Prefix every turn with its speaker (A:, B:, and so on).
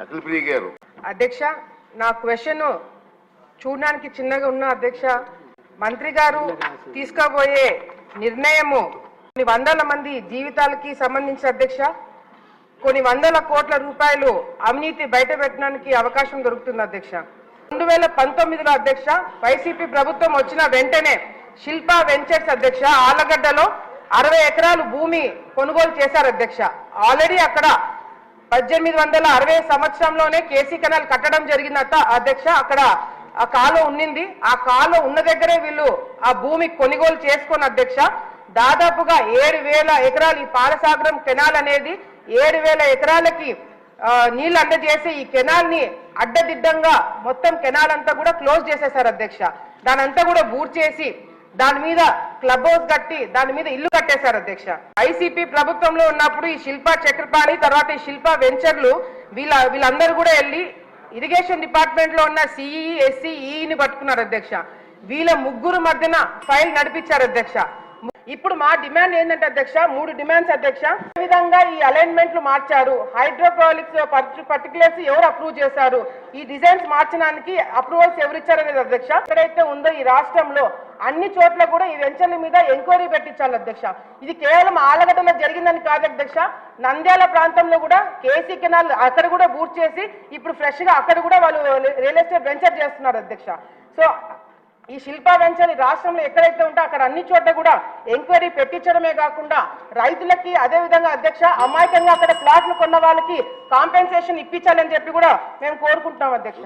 A: అఖిల్ ప్రియ గారు.
B: అధ్యక్ష నా క్వశ్చన్ చూడడానికి చిన్నగా ఉన్న అధ్యక్ష మంత్రి గారు తీసుకోబోయే నిర్ణయము కొన్ని వందల మంది జీవితాలకి సంబంధించిన అధ్యక్ష కొన్ని వందల కోట్ల రూపాయలు అవినీతి బయట పెట్టడానికి అవకాశం దొరుకుతుంది అధ్యక్ష. రెండు వేల పంతొమ్మిదిలో అధ్యక్ష వైసీపీ ప్రభుత్వం వచ్చిన వెంటనే శిల్పా వెంచర్స్ అధ్యక్ష ఆలగడ్డలో అరవై ఎకరాలు భూమి కొనుగోలు చేశారు అధ్యక్ష. ఆల్రెడీ అక్కడ పద్దెనిమిది వందల అరవై సంవత్సరంలోనే కేసీ కెనాల్ కట్టడం జరిగిందట. అధ్యక్ష అక్కడ ఆ కాలువ ఉన్నింది. ఆ కాలువ ఉన్న దగ్గరే వీళ్ళు ఆ భూమి కొనుగోలు చేసుకుని అధ్యక్ష దాదాపుగా ఏడు వేల ఎకరాలు ఈ పాలసాగరం కెనాల్ అనేది ఏడు వేల ఎకరాలకి నీళ్ళు నీళ్ళు అందజేసి ఈ కెనాల్ని అడ్డదిడ్డంగా మొత్తం కెనాల్ అంతా కూడా క్లోజ్ చేసేశారు అధ్యక్ష. దానంతా కూడా బూర్ చేసి దాని మీద క్లబ్ హౌస్ కట్టి దాని మీద ఇల్లు కట్టేశారు అధ్యక్ష. ఐసీపీ ప్రభుత్వంలో ఉన్నప్పుడు ఈ శిల్ప చక్రపాణి తర్వాత ఈ శిల్ప వెంచర్లు వీళ్ళ వీళ్ళందరూ కూడా వెళ్ళి ఇరిగేషన్ డిపార్ట్మెంట్లో ఉన్న సిఈ ఎస్సీ ఈని పట్టుకున్నారు అధ్యక్ష. వీళ్ళ ముగ్గురు మధ్యన ఫైల్ నడిపించారు అధ్యక్ష. ఇప్పుడు మా డిమాండ్ ఏంటంటే అధ్యక్ష మూడు డిమాండ్స్ అధ్యక్ష. ఏ విధంగా ఈ అలైన్మెంట్లు మార్చారు? హైడ్రోపాలిక్స్ పర్టికులర్స్ ఎవరు అప్రూవ్ చేశారు? ఈ డిజైన్స్ మార్చడానికి అప్రూవల్స్ ఎవరు ఇచ్చారనేది అధ్యక్ష. ఎక్కడైతే ఉందో ఈ రాష్ట్రంలో అన్ని చోట్ల కూడా ఈ వెంచర్ల మీద ఎంక్వైరీ పెట్టించాలి అధ్యక్ష. ఇది కేవలం ఆలగడ్డలో జరిగిందని కాదు అధ్యక్ష. నంద్యాల ప్రాంతంలో కూడా కేసీ కెనాల్ అక్కడ కూడా బూట్ చేసి ఇప్పుడు ఫ్రెష్గా అక్కడ కూడా వాళ్ళు రియల్ ఎస్టేట్ వెంచర్ చేస్తున్నారు అధ్యక్ష. సో ఈ శిల్పా వెంచర్ ఈ రాష్ట్రంలో ఎక్కడైతే ఉంటే అక్కడ అన్ని చోట్ల కూడా ఎంక్వైరీ పెట్టించడమే కాకుండా రైతులకి అదే విధంగా అధ్యక్ష అమాయకంగా అక్కడ ప్లాట్లు కొన్న వాళ్ళకి కాంపెన్సేషన్ ఇప్పించాలని చెప్పి కూడా మేము కోరుకుంటున్నాం అధ్యక్ష.